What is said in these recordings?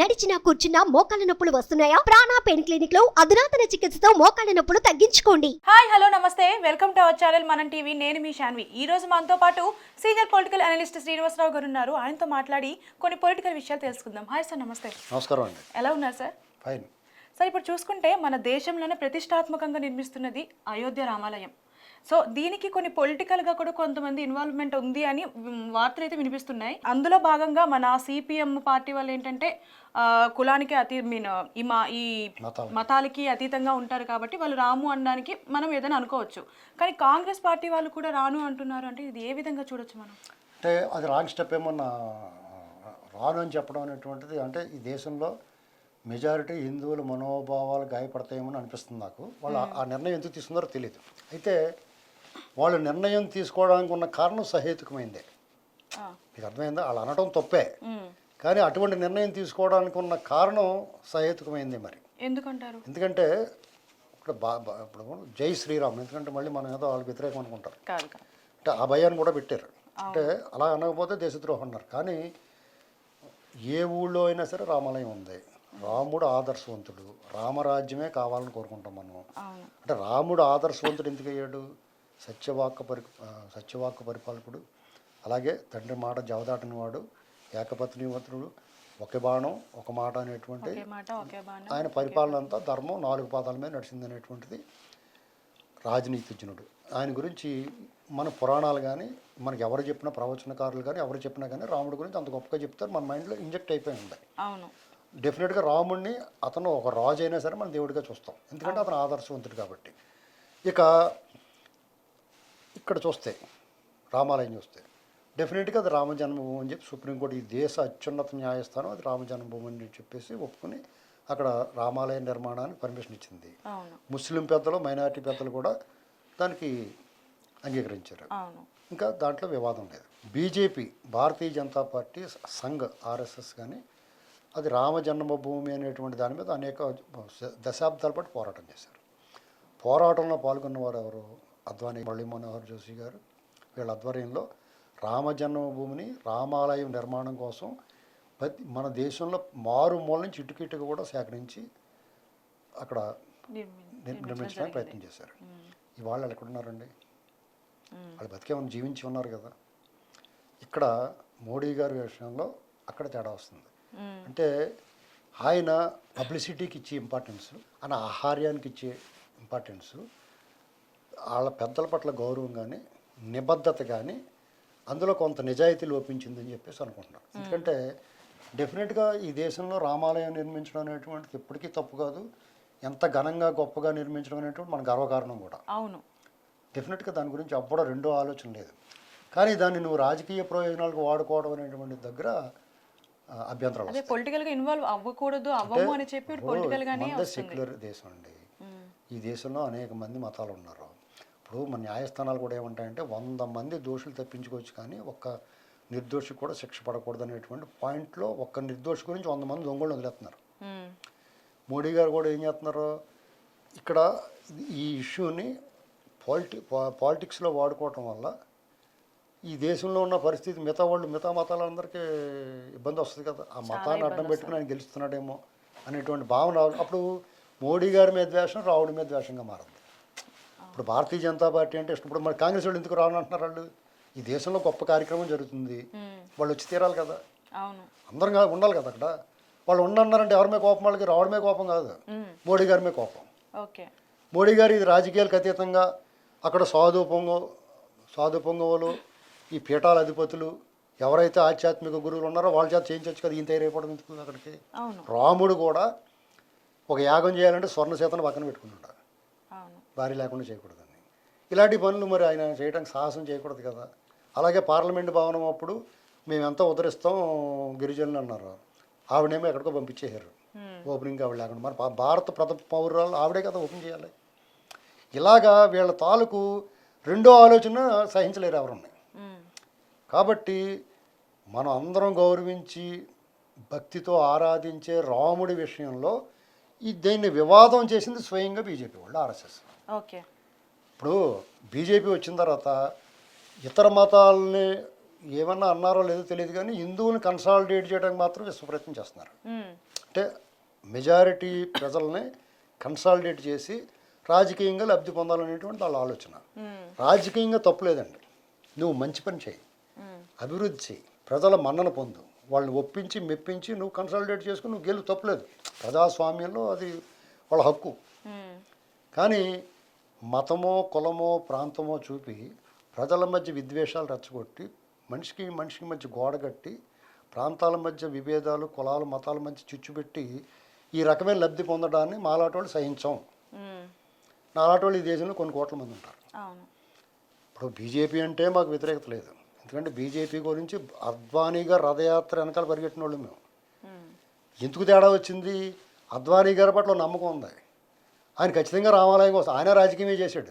నడిచినా కూర్చున్నా మోకాళ్ళ నొప్పులు వస్తున్నాయా? ప్రాణా పెయిన్ క్లినిక్లో అధునాతన చికిత్సతో మోకాళ్ళ నొప్పులు తగ్గించుకోండి. Hi hello namaste. Welcome to our channel Manam TV. నేను మీ శాన్వి ఈ రోజు మనతో పాటు సీనియర్ పొలిటికల్ అనలిస్ట్ శ్రీనివాసరావు గారు ఉన్నారు. ఆయనతో మాట్లాడి కొన్ని పొలిటికల్ విషయాలు తెలుసుకుందాం. హాయ్ సార్ నమస్తే. నమస్కారం అండి. ఎలా ఉన్నారు సార్? ఫైన్. సార్ ఇప్పుడు చూసుకుంటే మన దేశంలోనే ప్రతిష్టాత్మకంగా నిర్మిస్తున్నది అయోధ్య రామాలయం. సో దీనికి కొన్ని పొలిటికల్గా కూడా కొంతమంది ఇన్వాల్వ్మెంట్ ఉంది అని వార్తలు అయితే వినిపిస్తున్నాయి. అందులో భాగంగా మన సిపిఎం పార్టీ వాళ్ళు ఏంటంటే కులానికి అతి మీన్ ఈ మా ఈ మతాలు. మతాలకి అతీతంగా ఉంటారు కాబట్టి వాళ్ళు రాము అనడానికి మనం ఏదైనా అనుకోవచ్చు. కానీ కాంగ్రెస్ పార్టీ వాళ్ళు కూడా రాను అంటున్నారు అంటే ఇది ఏ విధంగా చూడొచ్చు మనం? అంటే అది రాంగ్ స్టెప్ ఏమన్నా రాను అని చెప్పడం అనేటువంటిది అంటే ఈ దేశంలో మెజారిటీ హిందువుల మనోభావాలు గాయపడతాయేమని అనిపిస్తుంది నాకు. వాళ్ళు ఆ- నిర్ణయం ఎందుకు తీసుకున్నారో తెలియదు అయితే వాళ్ళు నిర్ణయం తీసుకోవడానికి ఉన్న కారణం సహేతుకమైందే. మీకు అర్థమైందా? వాళ్ళు అనడం తప్పే. కానీ అటువంటి నిర్ణయం తీసుకోవడానికి ఉన్న కారణం సహేతుకమైంది మరి. ఎందుకంటారు? ఎందుకంటే ఇక్కడ బా ఇప్పుడు జై శ్రీరామ్ ఎందుకంటే మళ్ళీ మనం ఏదో వాళ్ళకి వ్యతిరేకం అనుకుంటారు. అంటే ఆ భయాన్ని కూడా పెట్టారు. అంటే అలా అనకపోతే దేశద్రోహం అన్నారు. కానీ ఏ ఊళ్ళో అయినా సరే రామాలయం ఉంది. రాముడు ఆదర్శవంతుడు. రామరాజ్యమే కావాలని కోరుకుంటాం మనం అంటే రాముడు ఆదర్శవంతుడు ఎందుకు అయ్యాడు? సత్యవాక్కు పరి ఆ, సత్యవాక్కు పరిపాలకుడు అలాగే తండ్రి మాట జవదాటని వాడు ఏకపత్నివంతుడు ఒకే బాణం ఒక మాట అనేటువంటి ఆయన పరిపాలన అంతా ధర్మం నాలుగు పాదాల మీద నడిచింది అనేటువంటిది రాజనీతిజ్ఞుడు. ఆయన గురించి మన పురాణాలు కానీ మనకి ఎవరు చెప్పిన ప్రవచనకారులు కానీ ఎవరు చెప్పినా కానీ రాముడి గురించి అంత గొప్పగా చెప్తారు. మన మైండ్లో ఇంజెక్ట్ అయిపోయి ఉంది అవును. డెఫినెట్గా రాముడిని అతను ఒక రాజు అయినా సరే మనం దేవుడిగా చూస్తాం. ఎందుకంటే అతను ఆదర్శవంతుడు కాబట్టి. ఇక ఇక్కడ చూస్తే రామాలయం చూస్తే డెఫినెట్గా అది రామ జన్మభూమి అని చెప్పి సుప్రీంకోర్టు ఈ దేశ అత్యున్నత న్యాయస్థానం అది రామ జన్మభూమి అని చెప్పేసి ఒప్పుకుని అక్కడ రామాలయ నిర్మాణానికి పర్మిషన్ ఇచ్చింది. ముస్లిం పెద్దలు మైనారిటీ పెద్దలు కూడా దానికి అంగీకరించారు. ఇంకా దాంట్లో వివాదం లేదు. BJP Bharatiya Janata party Sangh RSS కానీ అది రామ జన్మభూమి అనేటువంటి దాని మీద అనేక దశాబ్దాల పాటు పోరాటం చేశారు. పోరాటంలో పాల్గొన్న వారు ఎవరు? అద్వానీ మురళీ మనోహర్ జోషి గారు. వీళ్ళ ఆధ్వర్యంలో రామ జన్మభూమిని రామాలయం నిర్మాణం కోసం ప్రతి మన దేశంలో మారుమూల నుంచి ఇటుకిటుకు కూడా సేకరించి అక్కడ నిర్మి- నిర్- నిర్మించడానికి ప్రయత్నం చేశారు. ఇవాళ వాళ్ళు ఎక్కడున్నారండి? వాళ్ళు బతికే ఉన్న జీవించి ఉన్నారు కదా. ఇక్కడ మోడీ గారి విషయంలో అక్కడ తేడా వస్తుంది. అంటే ఆయన పబ్లిసిటీకి ఇచ్చే ఇంపార్టెన్స్ ఆయన ఆహార్యానికి ఇచ్చే ఇంపార్టెన్స్ వాళ్ళ పెద్దల పట్ల గౌరవం కానీ నిబద్ధత కానీ అందులో కొంత నిజాయితీ లోపించిందని చెప్పేసి అనుకుంటున్నాను ఎందుకంటే డెఫినెట్గా ఈ దేశంలో రామాలయం నిర్మించడం అనేటువంటిది ఎప్పటికీ తప్పు కాదు. ఎంత ఘనంగా గొప్పగా నిర్మించడం అనేటువంటి మన గర్వకారణం కూడా. అవును. డెఫినెట్గా దాని గురించి అప్పుడు రెండో ఆలోచన లేదు. కానీ దాన్ని నువ్వు రాజకీయ ప్రయోజనాలకు వాడుకోవడం అనేటువంటి దగ్గర అదే వస్తాయి. పొలిటికల్గా ఇన్వాల్వ్ అవ్వకూడదు అవ్వము అని చెప్పి పొలిటికల్ గానే సెక్యులర్ దేశం అండి. ఈ దేశంలో అనేక మంది మతాలు ఉన్నారు. ఇప్పుడు మన న్యాయస్థానాలు కూడా ఏమంటాయంటే వంద మంది దోషులు తప్పించుకోవచ్చు కానీ ఒక్క నిర్దోషి కూడా శిక్ష పడకూడదు అనేటువంటి పాయింట్లో ఒక్క నిర్దోషి గురించి వంద మంది దొంగలు వదిలేస్తున్నారు. మోడీ గారు కూడా ఏం చేస్తున్నారు? ఇక్కడ ఈ ఇష్యూని పాలిటి పాలిటిక్స్లో వాడుకోవటం వల్ల ఈ దేశంలో ఉన్న పరిస్థితి మిగతా వాళ్ళు మిగతా మతాలందరికీ ఇబ్బంది వస్తుంది కదా. ఆ మతాన్ని అడ్డం పెట్టుకుని ఆయన గెలుస్తున్నాడేమో అనేటువంటి భావన. అప్పుడు మోడీ గారి మీద ద్వేషం రావుడి మీద ద్వేషంగా మారింది. ఇప్పుడు భారతీయ జనతా పార్టీ అంటే ఇష్టం. ఇప్పుడు మరి కాంగ్రెస్ వాళ్ళు ఎందుకు రానంటున్నారు వాళ్ళు? ఈ దేశంలో గొప్ప కార్యక్రమం జరుగుతుంది. వాళ్ళు వచ్చి తీరాలి కదా. అందరం ఉండాలి కదా అక్కడ. వాళ్ళు ఉండన్నారంటే ఎవరి మీద కోపం? వాళ్ళకి రావడమే కోపం కాదు. మోడీ గారి మీద కోపం. ఓకే. మోడీ గారు ఇది రాజకీయాలకు అతీతంగా అక్కడ సాధు పొంగ సాధు పొంగవులు ఈ పీఠాల అధిపతులు ఎవరైతే ఆధ్యాత్మిక గురువులు ఉన్నారో వాళ్ళ చేత చేయించవచ్చు కదా ఈయన తయారైపోవడం ఎందుకు అక్కడికి? రాముడు కూడా ఒక యాగం చేయాలంటే స్వర్ణ సీతను పక్కన పెట్టుకున్నాడు భార్య లేకుండా చేయకూడదని ఇలాంటి పనులు మరి ఆయన చేయడానికి సాహసం చేయకూడదు కదా. అలాగే పార్లమెంట్ భవనం అప్పుడు మేము ఎంత ఉద్ధరిస్తాం గిరిజనులు అన్నారు. ఆవిడేమో ఎక్కడికో పంపించేశారు. ఓపెనింగ్ ఆవిడ లేకుండా. మరి భారత ప్రథమ పౌరాలు ఆవిడే కదా ఓపెన్ చేయాలి. ఇలాగా వీళ్ళ తాలూకు రెండో ఆలోచన సహించలేరు ఎవరున్నాయి కాబట్టి మనం అందరం గౌరవించి భక్తితో ఆరాధించే రాముడి విషయంలో ఈ దీన్ని వివాదం చేసింది స్వయంగా బీజేపీ వాళ్ళు ఆర్ఎస్ఎస్ ఓకే ఇప్పుడు బీజేపీ వచ్చిన తర్వాత ఇతర మతాలని ఏమన్నా అన్నారో లేదో తెలియదు కానీ హిందువుని కన్సాలిడేట్ చేయడానికి మాత్రం విశ్వప్రయత్నం చేస్తున్నారు. అంటే మెజారిటీ ప్రజల్ని కన్సాలిడేట్ చేసి రాజకీయంగా లబ్ధి పొందాలనేటువంటి వాళ్ళ ఆలోచన. రాజకీయంగా తప్పులేదండి నువ్వు మంచి పని చేయి. అభివృద్ధి ప్రజల మన్నన పొందు. వాళ్ళని ఒప్పించి మెప్పించి నువ్వు కన్సాలిడేట్ చేసుకుని నువ్వు గెలు తప్పులేదు. ప్రజాస్వామ్యంలో అది వాళ్ళ హక్కు. కానీ మతమో కులమో ప్రాంతమో చూపి ప్రజల మధ్య విద్వేషాలు రెచ్చగొట్టి మనిషికి మనిషికి మధ్య గోడ కట్టి ప్రాంతాల మధ్య విభేదాలు కులాల మతాల మధ్య చిచ్చుపెట్టి ఈ రకమైన లబ్ధి పొందడాన్ని మాలాటి వాళ్ళు సహించాం. మ్మ్. నాలాటి వాళ్ళు ఈ దేశంలో కొన్ని కోట్ల మంది ఉంటారు. ఇప్పుడు బీజేపీ అంటే మాకు వ్యతిరేకత లేదు. ఎందుకంటే బీజేపీ గురించి అద్వానీగా రథయాత్ర వెనకాల పరిగెట్టిన వాళ్ళు మేము. మ్మ్. ఎందుకు తేడా వచ్చింది? అద్వానీ గారి పట్ల నమ్మకం ఉంది. ఆయన ఖచ్చితంగా రామాలయం కోసం ఆయన రాజకీయమే చేశాడు.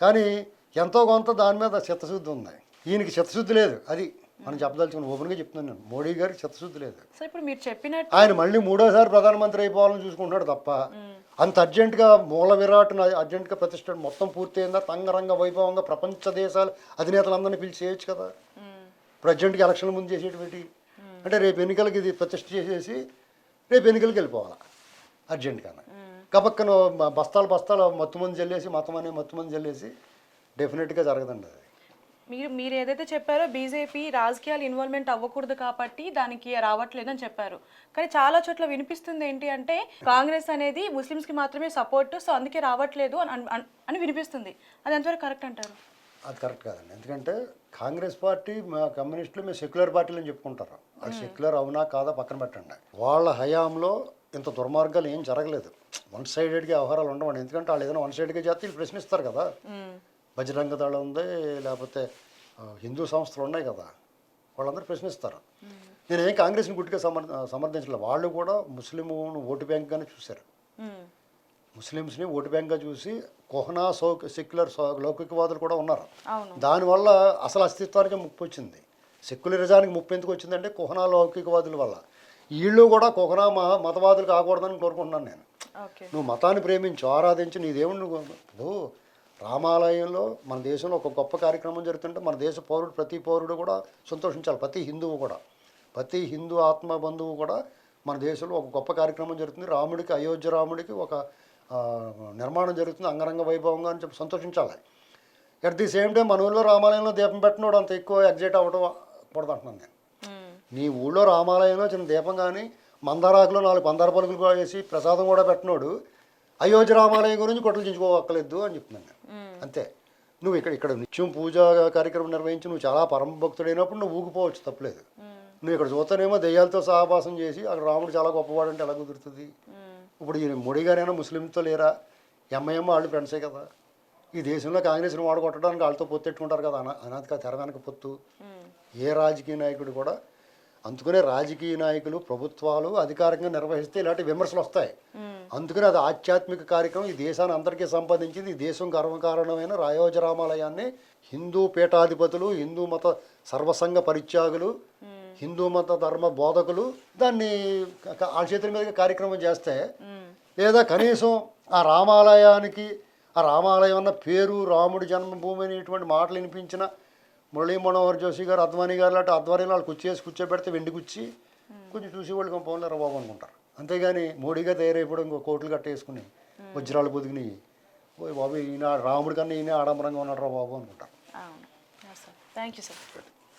కానీ ఎంతో కొంత దాని మీద చిత్తశుద్ధి ఉంది. ఈయనకి చిత్తశుద్ధి లేదు. అది మనం చెప్పదలుచుకున్న ఓపెన్గా చెప్తున్నాను నేను. మోడీ గారికి చిత్తశుద్ధి లేదు. ఇప్పుడు మీరు చెప్పినట్టు ఆయన మళ్ళీ మూడోసారి ప్రధానమంత్రి అయిపోవాలని చూసుకుంటున్నాడు తప్ప అంత అర్జెంటుగా మూల విరాట్ను అర్జెంటుగా ప్రతిష్ట మొత్తం పూర్తయిందా? తంగరంగ వైభవంగా ప్రపంచ దేశాల అధినేతలందరినీ పిలిచి చేయొచ్చు కదా. మ్మ్. ఇప్పుడు అర్జెంటుగా ఎలక్షన్ల ముందు చేసేటువంటి అంటే రేపు ఎన్నికలకి ఇది ప్రతిష్ట చేసేసి రేపు ఎన్నికలకి వెళ్ళిపోవాలి అర్జెంటుగానే. కపక్కన బస్తాలు బస్తాలు మత్తుమంది చల్లేసి మతం అనే మత్తుమంది చల్లేసి డెఫినెట్గా జరగదండి అది. మీరు మీరు ఏదైతే చెప్పారో బీజేపీ రాజకీయాలు ఇన్వాల్వ్మెంట్ అవ్వకూడదు కాబట్టి దానికి రావట్లేదని చెప్పారు. కానీ చాలా చోట్ల వినిపిస్తుంది ఏంటి అంటే కాంగ్రెస్ అనేది ముస్లిమ్స్కి మాత్రమే సపోర్ట్ సో అందుకే రావట్లేదు అని అన్- వినిపిస్తుంది. అది ఎంతవరకు కరెక్ట్ అంటారు? అది కరెక్ట్ కాదండి. ఎందుకంటే కాంగ్రెస్ పార్టీ మా కమ్యూనిస్టులు మేము సెక్యులర్ పార్టీలు అని చెప్పుకుంటారు. అది సెక్యులర్ అవునా కాదా పక్కన పెట్టండి. వాళ్ళ హయాంలో ఇంత దుర్మార్గాలు ఏం జరగలేదు. వన్ సైడెడ్గా వ్యవహారాలు ఉండవండి. ఎందుకంటే వాళ్ళు ఏదైనా వన్ సైడ్గా చేస్తే వీళ్ళు ప్రశ్నిస్తారు కదా. బజరంగ దళం ఉంది లేకపోతే హిందూ సంస్థలు ఉన్నాయి కదా వాళ్ళందరూ ప్రశ్నిస్తారు. నేను ఏం కాంగ్రెస్ని గుట్టిగా సమర్ సమర్థించలేదు వాళ్ళు కూడా ముస్లిం ఓటు బ్యాంక్గానే చూశారు. ముస్లిమ్స్ని ఓటు బ్యాంక్గా చూసి కోహనా సౌ సెక్యులర్ లౌకికవాదులు కూడా ఉన్నారు. దానివల్ల అసలు అస్తిత్వానికి ముప్పు వచ్చింది. సెక్యులరిజానికి ముప్పు ఎందుకు వచ్చిందంటే కుహనా లౌకికవాదుల వల్ల. వీళ్ళు కూడా కుహనా మ- మతవాదులు కాకూడదని కోరుకుంటున్నాను నేను. నువ్వు మతాన్ని ప్రేమించు ఆరాధించు నీ దేవుడు నువ్వు ఇప్పుడు రామాలయంలో మన దేశంలో ఒక గొప్ప కార్యక్రమం జరుగుతుంటే మన దేశ పౌరుడు ప్రతి పౌరుడు కూడా సంతోషించాలి ప్రతి హిందువు కూడా. ప్రతి హిందూ ఆత్మ బంధువు కూడా మన దేశంలో ఒక గొప్ప కార్యక్రమం జరుగుతుంది. రాముడికి అయోధ్య రాముడికి ఒక నిర్మాణం జరుగుతుంది. అంగరంగ వైభవంగా అని చెప్పి సంతోషించాలి. ఎట్ ది సేమ్ టైం మన ఊళ్ళో రామాలయంలో దీపం పెట్టినోడు అంత ఎక్కువ ఎగ్జైట్ అవ్వడం కూడదు అంటున్నాను నేను. మ్మ్. నీ ఊళ్ళో రామాలయంలో చిన్న దీపం కానీ మందారాకులో నాలుగు పందార పలుకులు వేసి ప్రసాదం కూడా పెట్టినోడు అయోధ్య రామాలయం గురించి కొట్టలు చించుకోవక్కర్లేదు అని చెప్తున్నాను నేను. అంతే నువ్వు ఇక్కడ ఇక్కడ నిత్యం పూజ కార్యక్రమం నిర్వహించి నువ్వు చాలా పరమ భక్తుడైనప్పుడు నువ్వు ఊగిపోవచ్చు తప్పలేదు. నువ్వు ఇక్కడ చూస్తేనేమో దెయ్యాలతో సహవాసం చేసి అక్కడ రాముడు చాలా గొప్పవాడు అంటే ఎలా కుదురుతుంది. ఇప్పుడు ఈ మోడీ గారైనా ముస్లింతో లేరా ఎంఐఎం వాళ్ళు ఫ్రెండ్సే కదా ఈ దేశంలో కాంగ్రెస్ని వాడగొట్టడానికి వాళ్ళతో పొత్తెట్టుకుంటారు కదా అనా అనాథగా తెర వెనక పొత్తు. ఏ రాజకీయ నాయకుడు కూడా అందుకనే రాజకీయ నాయకులు ప్రభుత్వాలు అధికారికంగా నిర్వహిస్తే ఇలాంటి విమర్శలు వస్తాయి. అందుకని అది ఆధ్యాత్మిక కార్యక్రమం ఈ దేశాన్ని అందరికీ సంపాదించింది ఈ దేశం గర్వకారణమైన రాయోజ రామాలయాన్ని హిందూ పీఠాధిపతులు హిందూ మత సర్వసంగ పరిత్యాగులు హిందూ మత ధర్మ బోధకులు దాన్ని వాళ్ళ చేతుల మీదుగా కార్యక్రమం చేస్తే. లేదా కనీసం ఆ రామాలయానికి ఆ రామాలయం అన్న పేరు రాముడి జన్మభూమి అనేటువంటి మాటలు వినిపించిన మురళీ మనోహర్ జోషి గారు అద్వానీ గారు లాంటి అద్వానీలు వాళ్ళు కుర్చీ వేసి కూర్చోబెడితే వెండి కుర్చీ కొంచెం చూసి వాళ్ళు పోలేరు బాబు అనుకుంటారు అంతేగాని మోడీగా తయారైపోవడం ఇంకో కోట్లు కట్టేసుకుని వజ్రాలు పొదిగిని ఓ బాబు ఈయన రాముడి కన్నా ఈయన ఆడంబరంగా ఉన్నాడు రా బాబు అనుకుంటారు. Thank you sir